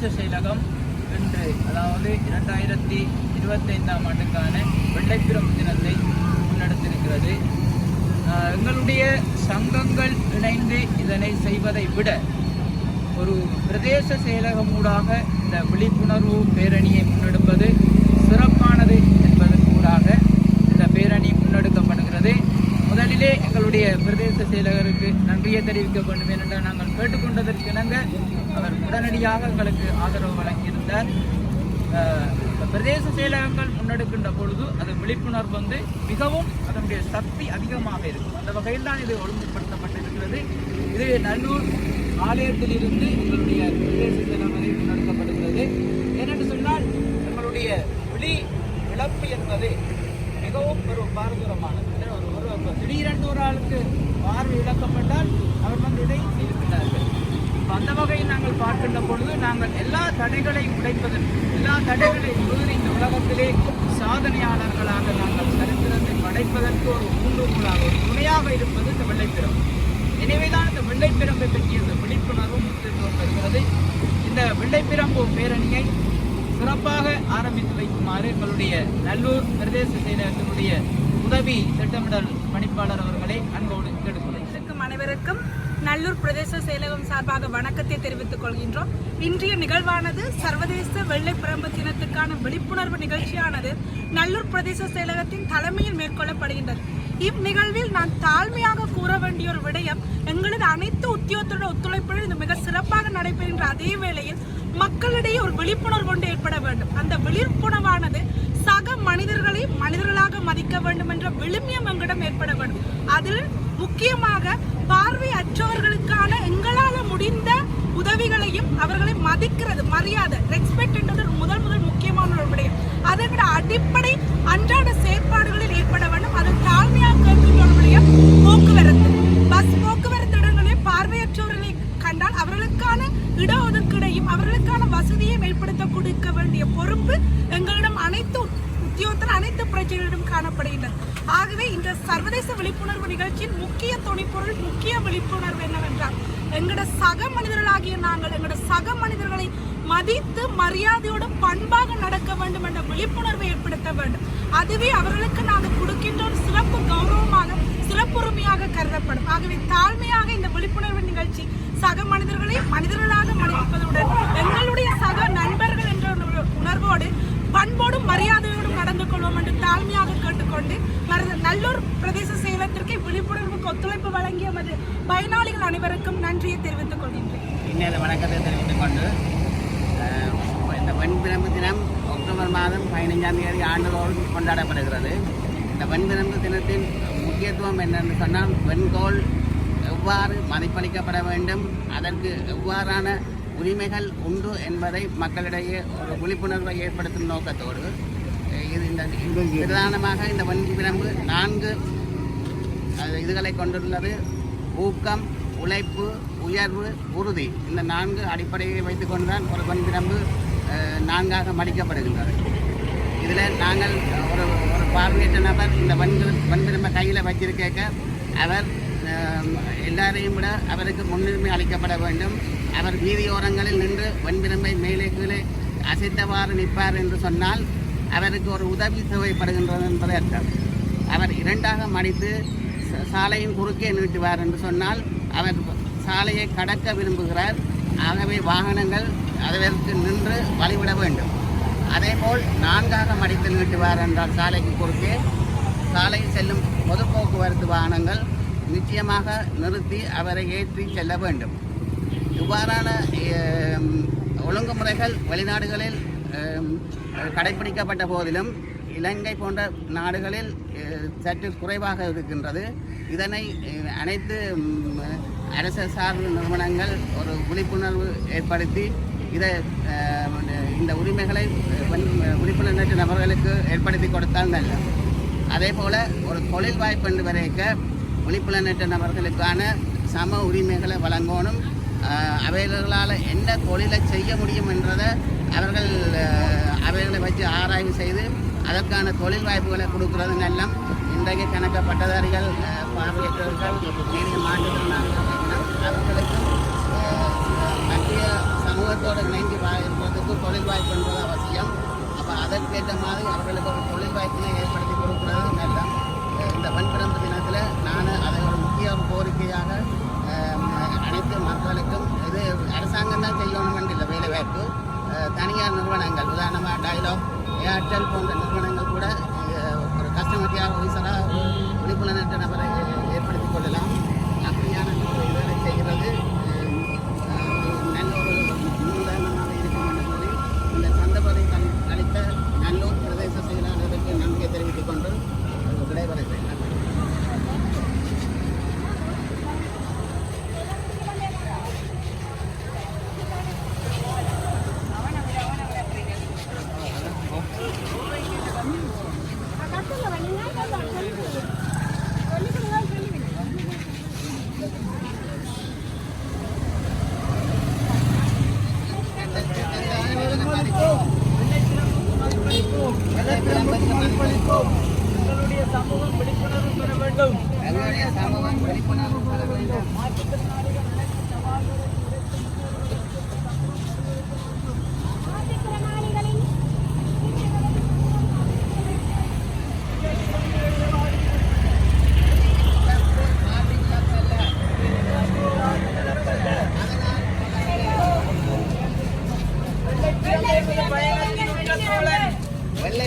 பிரதேச செயலகம் இன்று அதாவது இரண்டாயிரத்தி இருபத்தைந்தாம் ஆண்டுக்கான வெள்ளைப்பிரம் தினத்தை முன்னெடுத்திருக்கிறது. எங்களுடைய சங்கங்கள் இணைந்து இதனை செய்வதை விட ஒரு பிரதேச செயலகம் ஊடாக இந்த விழிப்புணர்வு பேரணியை முன்னெடுப்பது சிறப்பானது என்பதற்கூடாக இந்த பேரணி முன்னெடுக்கப்படுகிறது. முதலிலே எங்களுடைய பிரதேச செயலகருக்கு நன்றியை தெரிவிக்க வேண்டும். என்று நாங்கள் கேட்டுக்கொண்டதற்கு இணங்க அவர் உடனடியாக எங்களுக்கு ஆதரவு வழங்கியிருந்தார். பிரதேச செயலகங்கள் முன்னெடுக்கின்ற பொழுது அது விழிப்புணர்வு வந்து மிகவும் அதனுடைய சக்தி அதிகமாக இருக்கும். அந்த வகையில் தான் இது ஒழுங்குபடுத்தப்பட்டிருக்கிறது. இது நல்லூர் ஆலயத்திலிருந்து எங்களுடைய பிரதேச செயலகங்களை முன்னெடுக்கப்படுகிறது ஏனென்று சொன்னால் எங்களுடைய விழி இழப்பு என்பது மிகவும் ஒரு பாரதூரமானது. ஒரு ஒரு ஒரு திடீரென்று ஒரு ஆளுக்கு பார்வை இழக்கப்பட்டால் அவர் வந்து இதை இருக்கிறார்கள் அந்த வகையில் நாங்கள் பார்க்கின்ற பொழுது நாங்கள் எல்லா தடைகளை உடைப்பதற்கு எல்லா தடைகளையும் மீறி இந்த உலகத்திலே சாதனையாளர்களாக நாங்கள் சரித்திரத்தை படைப்பதற்கு ஒரு ஊன்றுகோலாக ஒரு துணையாக இருப்பது இந்த வெள்ளைப்பிரம் எனவேதான் இந்த வெள்ளைப்பிரம்பை பற்றிய இந்த விழிப்புணர்வு முக்கியத்துவம் பெறுகிறது இந்த வெள்ளைப்பிரம்பு பேரணியை சிறப்பாக ஆரம்பித்து வைக்குமாறு எங்களுடைய நல்லூர் பிரதேச செயலகத்தினுடைய உதவி திட்டமிடல் பணிப்பாளர் அவர்களை அன்போடு கேட்டுக்கொள்கிறேன். அனைவருக்கும் நல்லூர் பிரதேச செயலகம் சார்பாக வணக்கத்தை தெரிவித்துக் கொள்கின்றோம். இன்றைய நிகழ்வானது சர்வதேச வெள்ளை பிரம்பு தினத்துக்கான விழிப்புணர்வு நிகழ்ச்சியானது நல்லூர் பிரதேச செயலகத்தின் தலைமையில் மேற்கொள்ளப்படுகின்றது. இந்நிகழ்வில் நான் தாழ்மையாக கூற வேண்டிய ஒரு விடயம் எங்களது அனைத்து உத்தியோகத்தோட ஒத்துழைப்புடன் இது மிக சிறப்பாக நடைபெறுகின்ற அதே வேளையில் மக்களிடையே ஒரு விழிப்புணர்வு ஒன்று ஏற்பட வேண்டும். அந்த விழிப்புணர்வானது சக மனிதர்களை மனிதர்களாக மதிக்க வேண்டும் என்ற விழுமியம் எங்களிடம் ஏற்பட வேண்டும். அதில் முக்கியமாக பார்வை அற்றவர்களுக்கான முடிந்த உதவிகளையும் அவர்களை மதிக்கிறது மரியாதை ரெஸ்பெக்ட் என்றது முதல் முதல் முக்கியமான ஒரு விடயம். அதை விட அடிப்படை அன்றாட செயற்பாடுகளில் ஏற்பட வேண்டும். அதை தாழ்மையாக கேட்கின்ற ஒரு விடயம் போக்குவரத்து. பஸ் போக்குவரத்து இடங்களில் பார்வையற்றவர்களை கண்டால் அவர்களுக்கான இடஒதுக்கீடையும் அவர்களுக்கான வசதியையும் ஏற்படுத்த கொடுக்க வேண்டிய பொறுப்பு எங்களிடம் உத்தியோகத்தில் அனைத்து பிரச்சனைகளிடம் காணப்படுகின்றது. ஆகவே இந்த சர்வதேச விழிப்புணர்வு நிகழ்ச்சியின் முக்கிய துணைப்பொருள் முக்கிய விழிப்புணர்வு என்னவென்றால் எங்களோட சக மனிதர்களாகிய நாங்கள் எங்களோட சக மனிதர்களை மதித்து மரியாதையோடு பண்பாக நடக்க வேண்டும் என்ற விழிப்புணர்வை ஏற்படுத்த வேண்டும். அதுவே அவர்களுக்கு நாங்கள் கொடுக்கின்ற ஒரு சிறப்பு கௌரவமாக சிறப்புரிமையாக கருதப்படும். ஆகவே தாழ்மையாக இந்த விழிப்புணர்வு நிகழ்ச்சி சக மனிதர்களை மனிதர்களாக மதிப்பதுடன் எங்களுடைய சக நண்பர்கள் என்ற உணர்வோடு பண்போடும் மரியாதை தாழ்மையாக கேட்டுக்கொண்டு மருது நல்லூர் பிரதேச செயலகத்திற்கு விழிப்புணர்வுக்கு ஒத்துழைப்பு வழங்கிய மது பயனாளிகள் அனைவருக்கும் நன்றியை தெரிவித்துக் கொள்கின்றேன். இன்னும் வணக்கத்தை தெரிவித்துக் கொண்டு இந்த பெண் தினம் அக்டோபர் மாதம் பதினைஞ்சாம் தேதி ஆண்டுதோறும் கொண்டாடப்படுகிறது. இந்த பெண் தினத்தின் முக்கியத்துவம் என்னென்னு சொன்னால் வெண்கோள் எவ்வாறு மதிப்பளிக்கப்பட வேண்டும் அதற்கு எவ்வாறான உரிமைகள் உண்டு என்பதை மக்களிடையே ஒரு விழிப்புணர்வை ஏற்படுத்தும் நோக்கத்தோடு இது இந்த பிரதானமாக இந்த பெண் பிறப்பு நான்கு இதுகளை கொண்டுள்ளது. ஊக்கம் உழைப்பு உயர்வு உறுதி. இந்த நான்கு அடிப்படையை வைத்துக்கொண்டு ஒரு வன்பிரம்பு நான்காக மடிக்கப்படுகின்றது. இதில் நாங்கள் ஒரு ஒரு பார்வையற்ற நபர் இந்த வன்கு வன்பிரம்பை கையில் வச்சிருக்க அவர் எல்லாரையும் விட அவருக்கு முன்னுரிமை அளிக்கப்பட வேண்டும். அவர் வீதியோரங்களில் நின்று வன்பிரம்பை மேலே கீழே அசைத்தவாறு நிற்பார் என்று சொன்னால் அவருக்கு ஒரு உதவி தேவைப்படுகின்றது என்பதை அர்த்தம். அவர் இரண்டாக மடித்து சாலையின் குறுக்கே நீட்டுவார் என்று சொன்னால் அவர் சாலையை கடக்க விரும்புகிறார். ஆகவே வாகனங்கள் அதற்கு நின்று வழிவிட வேண்டும். அதேபோல் நான்காக மடித்து நீட்டுவார் என்றால் சாலைக்கு குறுக்கே சாலையில் செல்லும் பொது போக்குவரத்து வாகனங்கள் நிச்சயமாக நிறுத்தி அவரை ஏற்றி செல்ல வேண்டும். இவ்வாறான ஒழுங்குமுறைகள் வெளிநாடுகளில் கடைபிடிக்கப்பட்ட போதிலும் இலங்கை போன்ற நாடுகளில் சற்று குறைவாக இருக்கின்றது. இதனை அனைத்து அரச அரசு சார்பு நிறுவனங்கள் ஒரு விழிப்புணர்வு ஏற்படுத்தி இதை இந்த உரிமைகளை அஹ், விழிப்புணர்வு நபர்களுக்கு ஏற்படுத்தி கொடுத்தால் நல்ல அதே போல் ஒரு தொழில் வாய்ப்பு என்று வரைக்க விழிப்புணர்வற்ற நபர்களுக்கான சம உரிமைகளை வழங்கணும். ஆஹ் அவைகளால் என்ன தொழிலை செய்ய முடியும் என்றதை அவர்கள் அவைகளை வச்சு ஆராய்வு செய்து அதற்கான தொழில் வாய்ப்புகளை கொடுக்கறது எல்லாம் இன்றைக்கு கணக்க பட்டதாரிகள் பார்வையற்றவர்கள் மீறிய மாற்றுத்திறனாளிகள் அவர்களுக்கும் மத்திய சமூகத்தோடு இணைந்து வாழ்வதற்கு தொழில் வாய்ப்பு என்பது அவசியம். அப்போ அதற்கேற்ற மாதிரி அவர்களுக்கு ஒரு தொழில் வாய்ப்பினை ஏற்படுத்தி கொடுக்கிறது நல்லம் இந்த வன்பிறப்பு தினத்தில் நான் அதை ஒரு முக்கிய கோரிக்கையாக அஹ், அனைத்து மக்களுக்கும் இது அரசாங்கம் தான் செய்யணும் இல்லை வேலை வாய்ப்பு அஹ், தனியார் நிறுவனங்கள் உதாரணமாக டைலாக் ஏர்டெல் போன்ற நிறுவனங்கள் எங்களுடைய சமூகம் விழிப்புணர்வு பெற வேண்டும். எங்களுடைய சமூகம் விழிப்புணர்வு பெற வேண்டும். வெள்ளை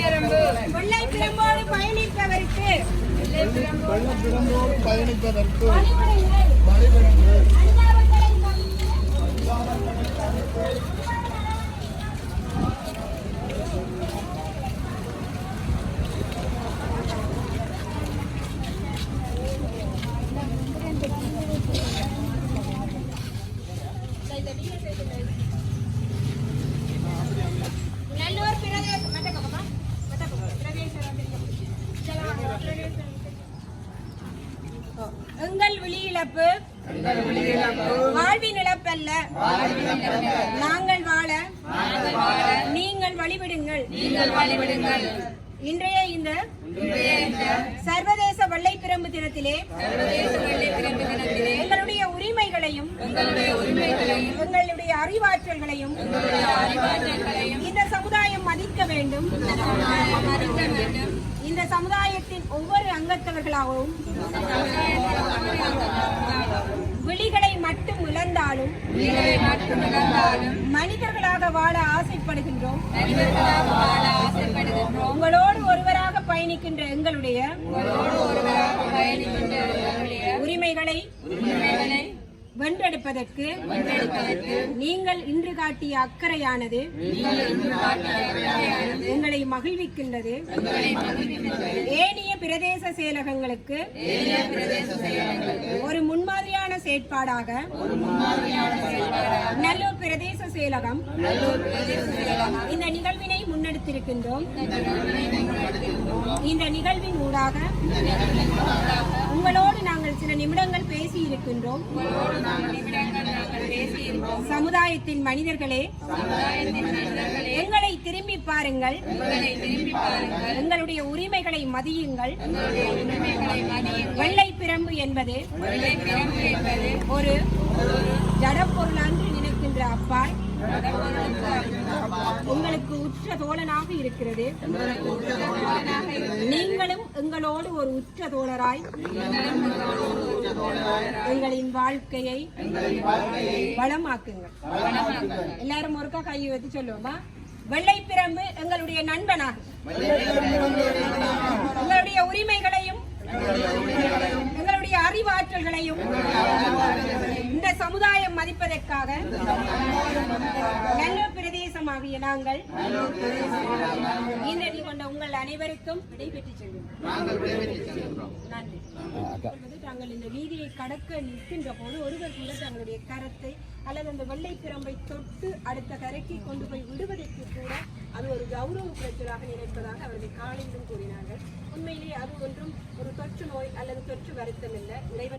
பிரம்பு வெள்ளை பிரம்போடு பயணிப்பவருக்கு பயணிப்பதற்கு பணிபுரிங்கள். விழி இழப்பு வாழ்வின் இழப்பல்ல. நாங்கள் வாழ நீங்கள் வழிவிடுங்கள். இன்றைய இந்த சர்வதேச வெள்ளை பிரம்பு தினத்திலே எங்களுடைய உரிமைகளையும் எங்களுடைய அறிவாற்றல்களையும் இந்த சமுதாயம் மதிக்க வேண்டும். இந்த சமுதாயத்தின் ஒவ்வொரு அங்கத்தவர்களாகவும் விழிகளை மட்டும் இழந்தாலும் மனிதர்களாக வாழ ஆசைப்படுகின்றோம். உங்களோடு ஒருவராக பயணிக்கின்ற எங்களுடைய உரிமைகளை வென்றெடுப்பதற்கு நீங்கள் இன்று காட்டிய அக்கறையானது எங்களை மகிழ்விக்கின்றது. ஏனைய பிரதேச செயலகங்களுக்கு ஒரு முன்மாதிரியான செயற்பாடாக நல்லூர் பிரதேச செயலகம் இந்த நிகழ்வினை முன்னெடுத்திருக்கின்றோம். இந்த நிகழ்வின் ஊடாக நிமிடங்கள் இருக்கின்றோம் சமுதாயத்தின் மனிதர்களே எங்களை திரும்பி பாருங்கள். எங்களுடைய உரிமைகளை மதியுங்கள். வெள்ளை பிரம்பு என்பது ஒரு ஜடப்பொருளான்று நினைக்கின்ற அப்பால். உங்களுக்கு உற்ற தோழனாக இருக்கிறது. நீங்களும் எங்களோடு ஒரு உற்ற தோழராய் எங்களின் வாழ்க்கையை வளமாக்குங்கள். எல்லாரும் ஒருக்கா கையை வச்சு சொல்லுவோமா? வெள்ளை பிரம்பு எங்களுடைய நண்பனாக. எங்களுடைய உரிமைகளையும் எங்களுடைய அறிவாற்றல்களையும் இந்த சமுதாயம் மதிப்பதற்காக நல்ல பிரதேசமாகிய நாங்கள் இந்த கொண்ட உங்கள் அனைவருக்கும் விடைபெற்றுச் நன்றி. தாங்கள் இந்த வீதியை கடக்க நிற்கின்ற போது ஒருவர் கூட தங்களுடைய கரத்தை அல்லது அந்த வெள்ளை பிரம்பை தொட்டு அடுத்த கரைக்கு கொண்டு போய் விடுவதற்கு கூட அது ஒரு கௌரவ பிரச்சனாக நினைப்பதாக அவர்கள் காலையிலும் கூறினார்கள். உண்மையிலேயே அது ஒன்றும் ஒரு தொற்று நோய் அல்லது தொற்று வருத்தம் இல்லை இறைவன்